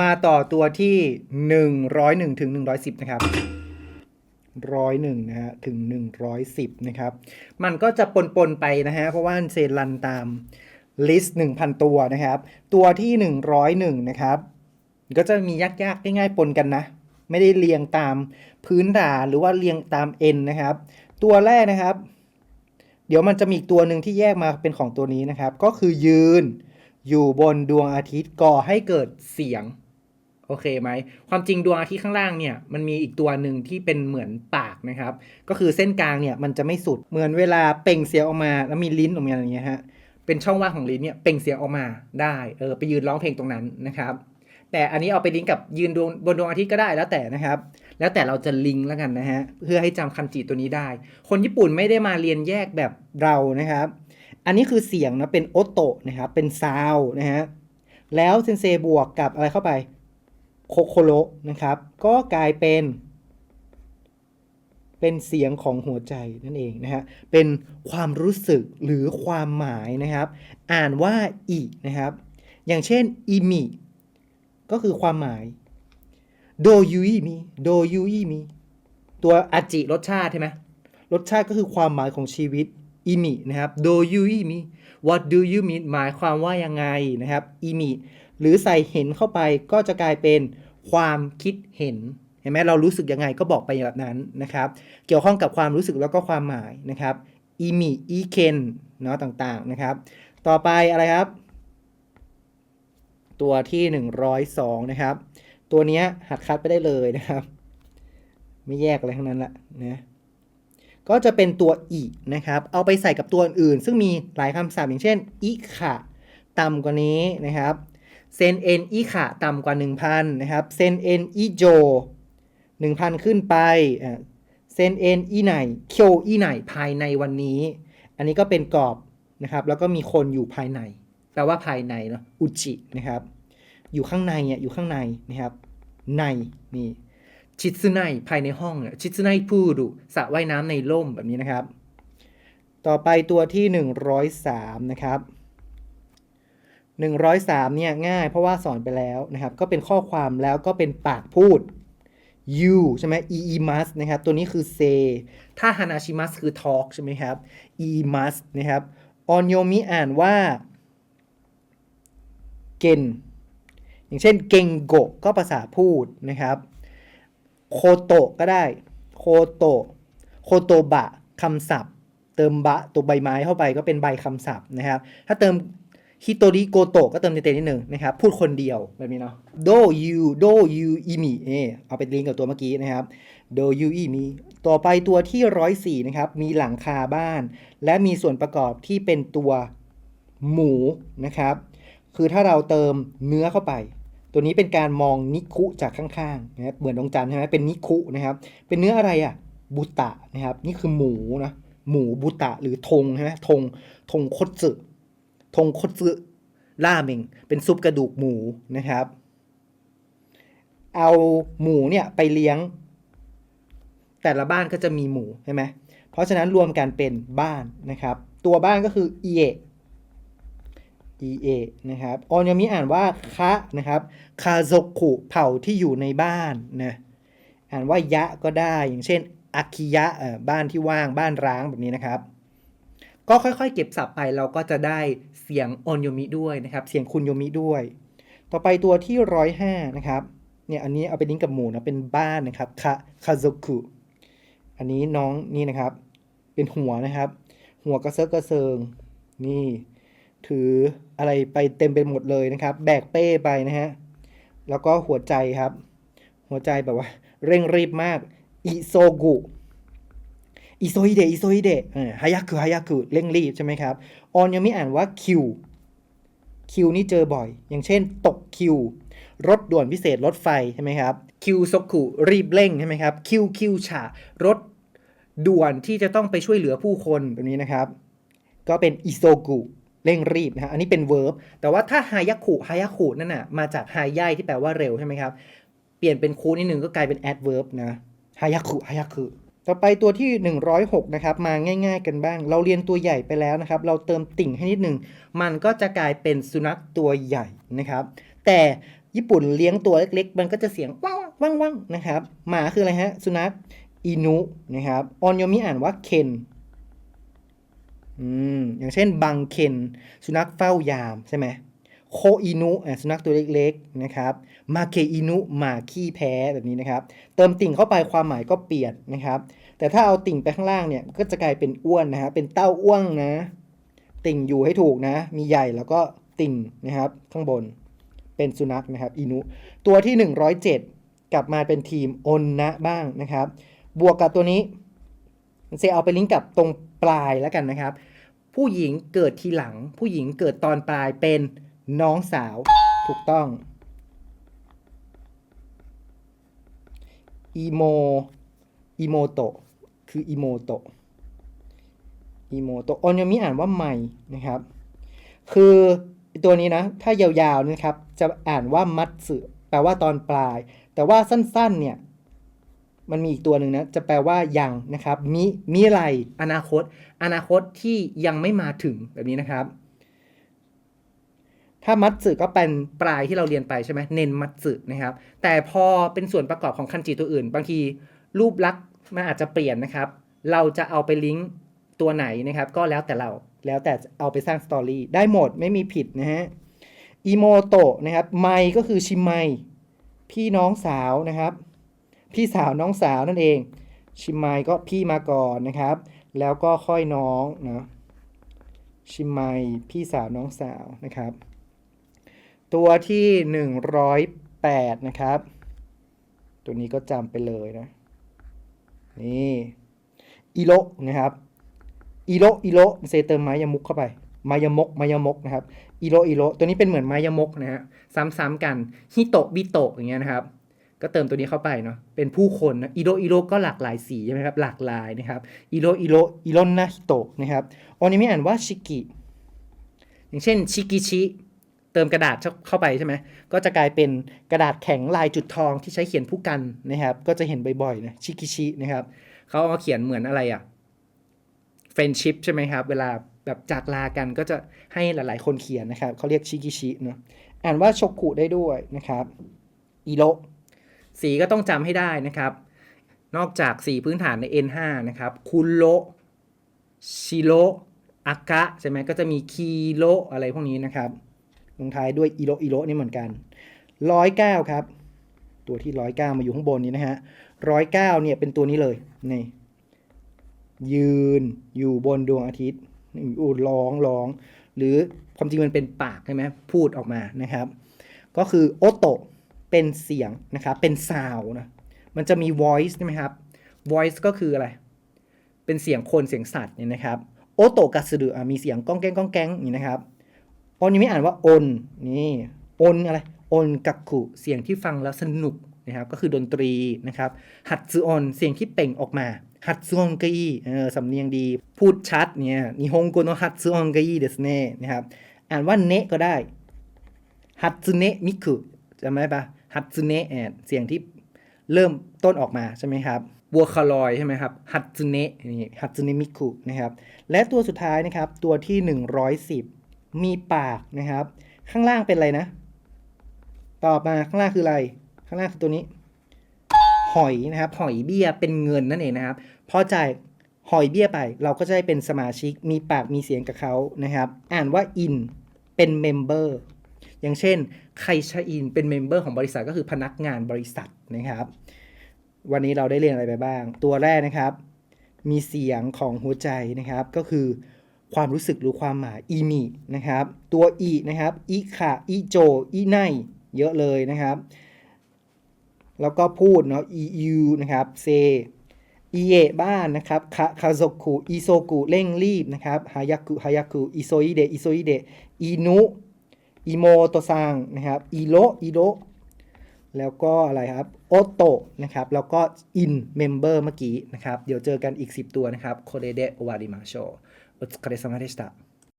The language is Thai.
มาต่อตัวที่หนึ่งร้อยหนึ่งถึงหนึ่งร้อยสิบนะครับร้อยหนึ่งนะฮะถึงหนึ่งร้อยสิบนะครับ มันก็จะปนปนๆไปนะฮะเพราะว่าเซนรันตามลิสต์หนึ่งพันตัวนะครับ ตัวที่หนึ่งร้อยหนึ่งนะครับ ก็จะมียากๆง่ายๆปนกันนะ ไม่ได้เรียงตามพื้นฐานหรือว่าเรียงตาม N นะครับ ตัวแรกนะครับ เดี๋ยวมันจะมีอีกตัวหนึ่งที่แยกมาเป็นของตัวนี้นะครับ ก็คือยืน อยู่บนดวงอาทิตย์ก่อให้เกิดเสียง โอเคไหม ความจริงดวงอาทิตย์ข้างล่างเนี่ยมันมีอีกตัวหนึ่งที่เป็นเหมือนปากนะครับ ก็คือเส้นกลางเนี่ยมันจะไม่สุดเหมือนเวลาเปล่งเสียงออกมา แล้วมีลิ้นออกมาอย่างเงี้ยฮะเป็นช่องว่างของลิ้นเนี่ยเปล่งเสียงออกมาได้เออไปยืนร้องเพลงตรงนั้นนะครับแต่อันนี้เอาไปลิงก์กับยืนดวงบนดวงอาทิตย์ก็ได้แล้วแต่นะครับ แล้วแต่เราจะลิงก์แล้วกันนะฮะเพื่อให้จำคันจิตัวนี้ได้ คนญี่ปุ่นไม่ได้มาเรียนแยกแบบเรานะครับ อันนี้คือเสียงนะเป็นโอโตะนะครับเป็นซาวนะฮะแล้วเซนเซบวกกับอะไรเข้าไปโคโคโรนะครับ ก็กลายเป็น เป็นเสียงของหัวใจนั่นเองนะฮะเป็นความรู้สึกหรือความหมายนะครับ อ่านว่าอีนะครับ อย่างเช่นอีมิก็คือความหมายโดยูอีมิโดยูอีมิตัวอาจิรสชาติใช่ไหมรสชาติก็คือความหมายของชีวิต อีมินะครับโดยูอีมิ what do you mean หมายความว่ายังไงนะครับอีมิหรือใส่เห็นเข้าไปก็จะกลายเป็นความคิดเห็นเห็นไหมเรารู้สึกยังไงก็บอกไปแบบนั้นนะครับ เกี่ยวข้องกับความรู้สึกแล้วก็ความหมายนะครับอีมิอีเคนเนาะต่างๆนะครับ ต่อไปอะไรครับ ตัวที่ 102 นะครับ ตัวนี้หัดคัดไปได้เลยนะครับ ไม่แยกอะไรทั้งนั้นละนะ ก็จะเป็นตัวอีนะครับ เอาไปใส่กับตัวอื่นซึ่งมีหลายคำศัพท์อย่างเช่นอิขะต่ำกว่านี้นะครับเซนเอ็นอิขะต่ำกว่า 1,000นะครับเซนเอ็นอิโจ1,000 ขึ้นไปเซนเอ็นอีไหนเคียวอีไหนภายในวันนี้ อันนี้ก็เป็นกรอบนะครับแล้วก็มีคนอยู่ภายใน แปลว่าภายในเนาะอุจินะครับ อยู่ข้างในอะอยู่ข้างในนะครับในนี่ ชิตซึไนภายในห้องเนี่ยชิตซึไนพูดุสระว่ายน้ำในร่มแบบนี้นะครับ ต่อไปตัวที่ 103 นะครับ 103 เนี่ยง่ายเพราะว่าสอนไปแล้วนะครับ ก็เป็นข้อความแล้วก็เป็นปากพูด you ใช่ไหม e e must นะครับ ตัวนี้คือ say ถ้า hanashi must คือ talk ใช่ไหมครับ e must นะครับ on yomi อ่านว่า เกนอย่างเช่นเกงโกก็ภาษาพูดนะครับ โคโตก็ได้ โคโตโคโตบะคำศัพท์ เติมบะตัวใบไม้เข้าไปก็เป็นใบคำศัพท์นะครับ ถ้าเติมฮิโตริโกโตก็เติมเต็มนิดหนึ่งนะครับ พูดคนเดียวแบบนี้เนาะโดยูโดยูอิมิเอเอาไปลิงก์กับตัวเมื่อกี้นะครับโดยูอิมิต่อไปตัวที่ร้อยสี่นะครับ มีหลังคาบ้าน และมีส่วนประกอบที่เป็นตัวหมูนะครับ คือถ้าเราเติมเนื้อเข้าไป ตัวนี้เป็นการมองนิคุจากข้างๆนะครับเหมือนดวงจันทร์ใช่ไหมเป็นนิคุนะครับ เป็นเนื้ออะไรอะบุตะนะครับ นี่คือหมูนะหมูบุตะหรือทงใช่ไหมทงทงคตสึทงคตสึราเมงเป็นซุปกระดูกหมูนะครับ เอาหมูเนี่ยไปเลี้ยง แต่ละบ้านก็จะมีหมูใช่ไหมเพราะฉะนั้นรวมกันเป็นบ้านนะครับ ตัวบ้านก็คือเอ EA นะครับออนยามิอ่านว่าคะนะครับคาโซคุเผ่าที่อยู่ในบ้านนะอ่านว่ายะก็ได้ อย่างเช่นอาคิยะเอ่อบ้านที่ว่างบ้านร้างแบบนี้นะครับ ก็ค่อยๆ เก็บศัพท์ไปเราก็จะได้เสียงออนโยมิด้วยนะครับ เสียงคุณโยมิด้วย ต่อไปตัวที่ร้อยห้านะครับเนี่ยอันนี้เอาไปลิงก์กับหมูนะเป็นบ้านนะครับคาคาโซคุอันนี้น้องนี่นะครับ เป็นหัวนะครับ หัวกระเซาะกระเซิงนี่ถือ อะไรไปเต็มไปหมดเลยนะครับ แบกเป้ไปนะฮะ แล้วก็หัวใจครับ หัวใจแบบว่า เร่งรีบมาก อิโซกุอิโซฮิเดะอิโซฮิเดะเออฮายากุฮายากุเร่งรีบใช่ไหมครับออนยังไม่อ่านว่าคิวคิวนี่เจอบ่อย อย่างเช่น ตกคิว รถด่วนพิเศษรถไฟใช่ไหมครับ คิวซกุรีบเร่งใช่ไหมครับ คิวคิวฉารถด่วนที่จะต้องไปช่วยเหลือผู้คนแบบนี้นะครับ ก็เป็นอิโซกุ เร่งรีบนะฮะอันนี้เป็น verb แต่ว่าถ้าฮายาคุฮายาคุนั่นน่ะมาจากฮายายที่แปลว่าเร็วใช่ไหมครับ เปลี่ยนเป็นคูนิดหนึ่งก็กลายเป็น adverb นะฮายาคุฮายาคุต่อไปตัวที่ 106 นะครับ มาง่าย ๆ กันบ้าง เราเรียนตัวใหญ่ไปแล้วนะครับ เราเติมติ่งให้นิดหนึ่ง มันก็จะกลายเป็นสุนัขตัวใหญ่นะครับ แต่ญี่ปุ่นเลี้ยงตัวเล็กๆ มันก็จะเสียงว่างว่างว่างนะครับ หมาคืออะไรฮะ สุนัขอินุนะครับ ออนโยมิอ่านว่าเคน อย่างเช่นบังเคนสุนัขเฝ้ายามใช่ไหมโคอินุอะสุนัขตัวเล็กๆนะครับมาเคอินุหมาขี้แพ้แบบนี้นะครับ เติมติ่งเข้าไปความหมายก็เปลี่ยนนะครับ แต่ถ้าเอาติ่งไปข้างล่างเนี่ยก็จะกลายเป็นอ้วนนะฮะเป็นเต้าอ้วงนะ ติ่งอยู่ให้ถูกนะ มีใหญ่แล้วก็ติ่งนะครับ ข้างบนเป็นสุนัขนะครับอินุตัวที่ 107 กลับมาเป็นทีมโอนนะบ้างนะครับ บวกกับตัวนี้เซเอาไปลิงก์กับตรงปลายแล้วกันนะครับ ผู้หญิงเกิดทีหลัง ผู้หญิงเกิดตอนปลายเป็นน้องสาว ถูกต้องอีโมอีโมโตะคืออีโมโตะอีโมโตะออนยามิอ่านว่าใหม่นะครับ คือตัวนี้นะ ถ้ายาวๆนะครับ จะอ่านว่ามัตสึแปลว่าตอนปลาย แต่ว่าสั้นๆเนี่ย มันมีอีกตัวหนึ่งนะจะแปลว่ายังนะครับมิมิอะไรอนาคต อนาคตที่ยังไม่มาถึงแบบนี้นะครับ ถ้ามัตสึก็เป็นปลายที่เราเรียนไปใช่ไหมเน้นมัตสึนะครับ แต่พอเป็นส่วนประกอบของคันจิตัวอื่น บางทีรูปลักษณ์มันอาจจะเปลี่ยนนะครับ เราจะเอาไปลิงก์ตัวไหนนะครับ ก็แล้วแต่เราแล้วแต่เอาไปสร้างสตอรี่ได้หมดไม่มีผิดนะฮะอีโมโตะนะครับไมก็คือชิไมพี่น้องสาวนะครับ พี่สาวน้องสาวนั่นเอง ชิมไมก็พี่มาก่อนนะครับ แล้วก็ค่อยน้องนะชิมไมพี่สาวน้องสาวนะครับ ตัวที่ 108 นะครับ ตัวนี้ก็จำไปเลยนะ นี่อีโรนะครับอีโรอีโรเซเติมไม้ยมุกเข้าไปมายมกมายมกนะครับอีโรอีโรตัวนี้เป็นเหมือนมายมกนะฮะซ้ำๆกันฮิโตะบิโตะอย่างเงี้ยนะครับ ก็เติมตัวนี้เข้าไปเนาะเป็นผู้คนนะอีโรอีโรก็หลากหลายสีใช่ไหมครับหลากหลายนะครับอีโรอีโรอีโรนาฮิโตะนะครับออนิเมะอ่านว่าชิกิอย่างเช่นชิกิชิเติมกระดาษเข้าไปใช่ไหมก็จะกลายเป็นกระดาษแข็งลายจุดทองที่ใช้เขียนผู้กันนะครับ ก็จะเห็นบ่อยๆนะชิกิชินะครับเขาเอามาเขียนเหมือนอะไรอะเฟรนชิพใช่ไหมครับ เวลาแบบจากลากันก็จะให้หลายๆ คนเขียนนะครับเขาเรียกชิกิชิเนาะอ่านว่าโชกุได้ด้วยนะครับอีโร สีก็ต้องจำให้ได้นะครับ นอกจากสีพื้นฐานใน N5 นะครับคุโรชิโรอากะใช่ไหมก็จะมีคีโรอะไรพวกนี้นะครับลงท้ายด้วยอีโรอีโรนี่เหมือนกันร้อยเก้าครับ ตัวที่ร้อยเก้ามาอยู่ข้างบนนี้นะฮะร้อยเก้าเนี่ยเป็นตัวนี้เลยนี่ยืนอยู่บนดวงอาทิตย์อูดร้องร้อง หรือความจริงมันเป็นปากใช่ไหมพูดออกมานะครับ ก็คือโอโตะ เป็นเสียงนะครับ เป็นซาวนะมันจะมี voice ใช่ไหมครับ voice ก็คืออะไร เป็นเสียงคนเสียงสัตว์เนี่ยนะครับโอโตกัสดุมีเสียงก้องแก้งก้องแก้งนี่นะครับออนยังไม่อ่านว่า อน นี่อนอะไรอนกักกุเสียงที่ฟังแล้วสนุกนะครับ ก็คือดนตรีนะครับฮัตซึออนเสียงที่เป่งออกมาฮัตซึออนกอีเออสำเนียงดี พูดชัดเนี่ยนิฮงโกโนฮัตซึออนกอีเดสเน่นะครับ อ่านว่าเนะก็ได้ฮัตซึเนะมิคุจำได้ปะ ฮัตซึเนะเสียงที่เริ่มต้นออกมาใช่ไหมครับบัวคาลอยใช่ไหมครับฮัตซึเนะนี่ฮัตซึเนะมิคุนะครับ และตัวสุดท้ายนะครับ ตัวที่ 110 มีปากนะครับ ข้างล่างเป็นอะไรนะ ตอบมาข้างล่างคืออะไร ข้างล่างคือตัวนี้ หอยนะครับ หอยเบี้ยเป็นเงินนั่นเองนะครับพอจ่ายหอยเบี้ยไป เราก็จะได้เป็นสมาชิก มีปากมีเสียงกับเขานะครับ อ่านว่า in เป็นเมมเบอร์ อย่างเช่นใครชอินเป็นเมมเบอร์ของบริษัทก็คือพนักงานบริษัทนะครับ วันนี้เราได้เรียนอะไรไปบ้าง ตัวแรกนะครับ มีเสียงของหัวใจนะครับ ก็คือความรู้สึกหรือความหมายอีมินะครับ ตัวอีนะครับอีค่ะอีโจอีไนเยอะเลยนะครับ แล้วก็พูดเนาะอียูนะครับเซอีเอบ้านนะครับคาคาโซกุอิโซกุเร่งรีบนะครับฮายากุฮายากุอิโซอิเดอิโซอิเดอินุ อิโมโตซังนะครับอิโรอิโรแล้วก็อะไรครับโอโตนะครับ แล้วก็อินเมมเบอร์เมื่อกี้นะครับ เดี๋ยวเจอกันอีก 10 ตัวนะครับโคเรเดะวาริมาโชโอตสคาเรซามาเดชตา